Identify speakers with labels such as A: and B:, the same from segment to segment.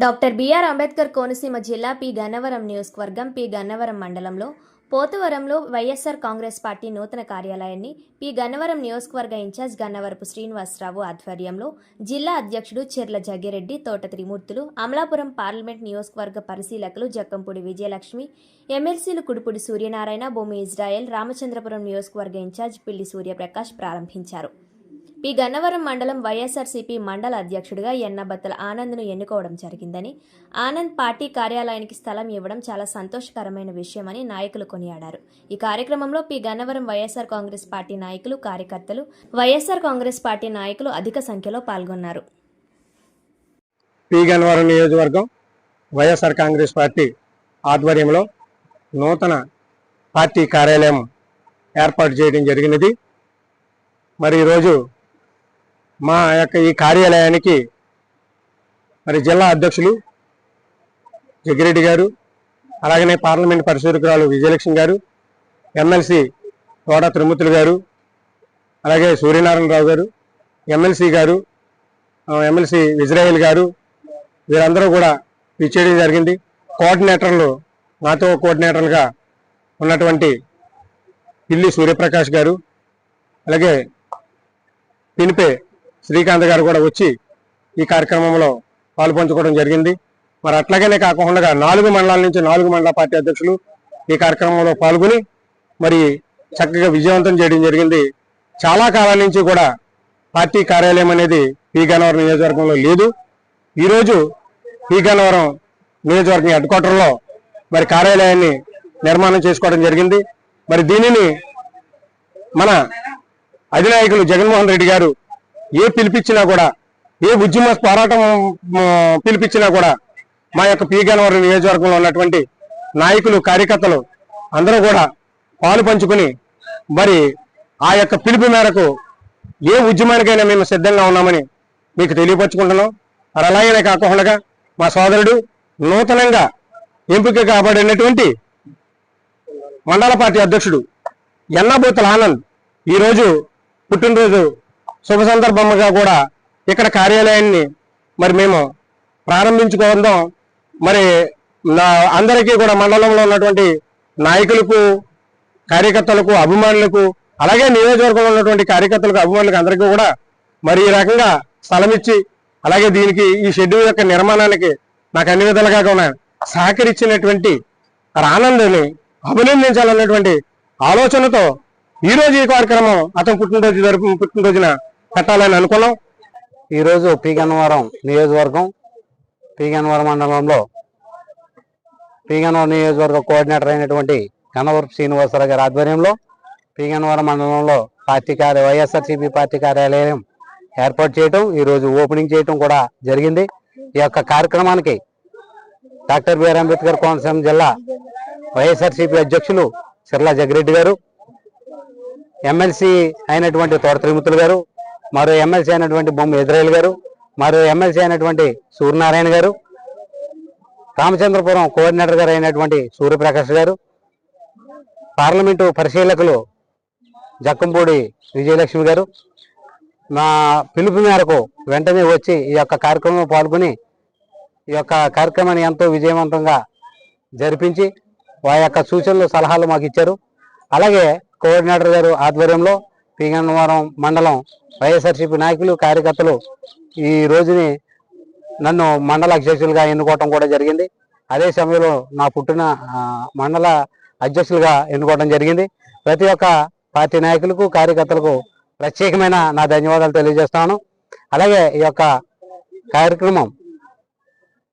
A: Doctor BR Ambedkar Konaseema జిల్లా P Gannavaram నియోజకవర్గం P Gannavaram మండలంలో పోతవరంలో వైఎస్ఆర్ కాంగ్రెస్ పార్టీ నూతన కార్యాలయాన్ని పి గన్నవరం నియోజకవర్గ ఇన్ఛార్జ్ గన్నవరపు శ్రీనివాసరావు ఆధ్వర్యంలో జిల్లా అధ్యక్షుడు చెర్ల జగ్గిరెడ్డి తోట త్రిమూర్తులు అమలాపురం పార్లమెంట్ నియోజకవర్గ పరిశీలకులు జక్కంపూడి విజయలక్ష్మి ఎమ్మెల్సీలు కుడుపుడి సూర్యనారాయణ భూమి ఇజ్రాయెల్ రామచంద్రపురం నియోజకవర్గ ఇన్ఛార్జ్ పిల్లి సూర్యప్రకాష్ ప్రారంభించారు. పి గన్నవరం మండలం వైఎస్ఆర్సీపీ మండల అధ్యక్షుడిగా ఎన్నబత్తల ఆనంద్ను ఎన్నుకోవడం జరిగిందని ఆనంద్ పార్టీ కార్యాలయానికి స్థలం ఇవ్వడం చాలా సంతోషకరమైన విషయమని నాయకులు కొనియాడారు. ఈ కార్యక్రమంలో P Gannavaram YSR Congress party నాయకులు కార్యకర్తలు వైఎస్ఆర్ కాంగ్రెస్ పార్టీ నాయకులు అధిక సంఖ్యలో పాల్గొన్నారు.
B: పి గన్నవరం నియోజకవర్గం వైఎస్ఆర్ కాంగ్రెస్ పార్టీ ఆధ్వర్యంలో నూతన పార్టీ కార్యాలయం ఏర్పాటు చేయడం జరిగినది. మరి ఈరోజు మా యొక్క ఈ కార్యాలయానికి మరి జిల్లా అధ్యక్షులు జగ్గిరెడ్డి గారు అలాగనే పార్లమెంట్ పరిశోధకురాలు విజయలక్ష్మి గారు ఎమ్మెల్సీ తోడ త్రిమూర్తులు గారు అలాగే సూర్యనారాయణరావు గారు ఎమ్మెల్సీ గారు ఎమ్మెల్సీ ఇజ్రాయేల్ గారు వీరందరూ కూడా విచ్చేయడం జరిగింది. కోఆర్డినేటర్లు నాతో కోఆర్డినేటర్లుగా ఉన్నటువంటి పిల్లి సూర్యప్రకాష్ గారు అలాగే పినిపే శ్రీకాంత్ గారు కూడా వచ్చి ఈ కార్యక్రమంలో పాల్పంచుకోవడం జరిగింది. మరి అట్లాగనే కాకుండా నాలుగు మండలాల నుంచి నాలుగు మండల పార్టీ అధ్యక్షులు ఈ కార్యక్రమంలో పాల్గొని మరి చక్కగా విజయవంతం చేయడం జరిగింది. చాలా కాలం నుంచి కూడా పార్టీ కార్యాలయం అనేది పి గన్నవరం నియోజకవర్గంలో లేదు. ఈరోజు పి గన్నవరం నియోజకవర్గం హెడ్ క్వార్టర్లో మరి కార్యాలయాన్ని నిర్మాణం చేసుకోవడం జరిగింది. మరి దీనిని మన అధినాయకులు జగన్మోహన్ రెడ్డి గారు ఏ పిలిపించినా కూడా ఏ ఉద్యమ పోరాటం పిలిపించినా కూడా మా యొక్క పి. నియోజకవర్గంలో ఉన్నటువంటి నాయకులు కార్యకర్తలు అందరూ కూడా పాలు పంచుకుని మరి ఆ యొక్క పిలుపు మేరకు ఏ ఉద్యమానికైనా మేము సిద్ధంగా ఉన్నామని మీకు తెలియపరుచుకుంటున్నాం. మరి అలాగనే కాకుండా మా సోదరుడు నూతనంగా ఎంపిక కాబడినటువంటి మండల పార్టీ అధ్యక్షుడు ఎన్నబోతుల ఆనంద్ ఈరోజు పుట్టినరోజు శుభ సందర్భంగా కూడా ఇక్కడ కార్యాలయాన్ని మరి మేము ప్రారంభించుకోవడం మరి నా అందరికీ కూడా మండలంలో ఉన్నటువంటి నాయకులకు కార్యకర్తలకు అభిమానులకు అలాగే నియోజకవర్గంలో ఉన్నటువంటి కార్యకర్తలకు అభిమానులకు అందరికీ కూడా మరి ఈ రకంగా స్థలం ఇచ్చి అలాగే దీనికి ఈ షెడ్యూల్ యొక్క నిర్మాణానికి నాకు అన్ని విధాలుగా కూడా సహకరించినటువంటి ఆనందని అభినందించాలన్నటువంటి ఆలోచనతో ఈ రోజు ఈ కార్యక్రమం అతను పుట్టినరోజు జరుపు పుట్టినరోజున పెట్టాలని అనుకున్నాం.
C: ఈరోజు పీగన్నవరం నియోజకవర్గం పీగన్నవరం మండలంలో పీగన్నవరం నియోజకవర్గ కోఆర్డినేటర్ అయినటువంటి కనవరపు శ్రీనివాసరావు గారి ఆధ్వర్యంలో పీగన్నవరం మండలంలో పార్టీ కార్య వైఎస్ఆర్సీపీ పార్టీ కార్యాలయం ఏర్పాటు చేయటం ఈరోజు ఓపెనింగ్ చేయటం కూడా జరిగింది. ఈ యొక్క కార్యక్రమానికి డాక్టర్ బిఆర్ అంబేద్కర్ కోనసీమ జిల్లా వైఎస్ఆర్సీపీ అధ్యక్షులు సిర్లా జగిరెడ్డి గారు ఎమ్మెల్సీ అయినటువంటి తోట త్రిమూర్తులు గారు మరో ఎమ్మెల్సీ అయినటువంటి బొమ్మ ఇజ్రాయల్ గారు మరో ఎమ్మెల్సీ అయినటువంటి సూర్యనారాయణ గారు రామచంద్రపురం కోఆర్డినేటర్ గారు అయినటువంటి సూర్యప్రకాష్ గారు పార్లమెంటు పరిశీలకులు జక్కంపూడి విజయలక్ష్మి గారు నా పిలుపు మేరకు వెంటనే వచ్చి ఈ యొక్క కార్యక్రమంలో పాల్గొని ఈ యొక్క కార్యక్రమాన్ని ఎంతో విజయవంతంగా జరిపించి వారి యొక్క సూచనలు సలహాలు మాకు ఇచ్చారు. అలాగే కోఆర్డినేటర్ గారు ఆధ్వర్యంలో పీగన్నవరం మండలం వైఎస్ఆర్సీపీ నాయకులు కార్యకర్తలు ఈ రోజుని నన్ను మండల అధ్యక్షులుగా ఎన్నుకోవటం కూడా జరిగింది. అదే సమయంలో నా పుట్టిన మండల అధ్యక్షులుగా ఎన్నుకోవడం జరిగింది. ప్రతి ఒక్క పార్టీ నాయకులకు కార్యకర్తలకు ప్రత్యేకమైన నా ధన్యవాదాలు తెలియజేస్తాను అలాగే ఈ యొక్క కార్యక్రమం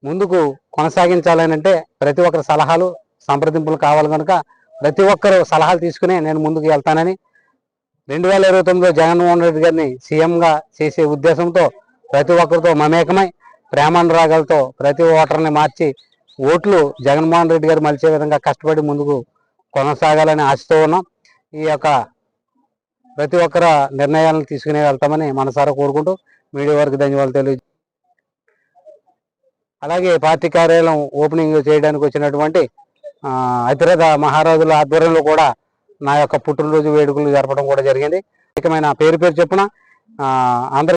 C: ముందుకు కొనసాగించాలని అంటే ప్రతి ఒక్కరి సలహాలు సంప్రదింపులు కావాలి కనుక ప్రతి ఒక్కరు సలహాలు తీసుకుని నేను ముందుకు వెళ్తానని రెండు వేల ఇరవై తొమ్మిదిలో జగన్మోహన్ రెడ్డి గారిని సీఎంగా చేసే ఉద్దేశంతో ప్రతి ఒక్కరితో మమేకమై ప్రేమానురాగాలతో ప్రతి ఓటర్ని మార్చి ఓట్లు జగన్మోహన్ రెడ్డి గారు మలిచే విధంగా కష్టపడి ముందుకు కొనసాగాలని ఆశతో ఉన్నాం. ఈ యొక్క ప్రతి ఒక్కర నిర్ణయాలను తీసుకుని వెళ్తామని మనసారా కోరుకుంటూ మీడియా వారికి ధన్యవాదాలు తెలియ అలాగే పార్టీ కార్యాలయం ఓపెనింగ్ చేయడానికి వచ్చినటువంటి అతిరథ మహారాజుల ఆధ్వర్యంలో కూడా నా యొక్క పుట్టినరోజు వేడుకలు జరపడం కూడా జరిగింది. ముఖ్యమైన పేరు పేరు చెప్పున అందరి ఆంధ్ర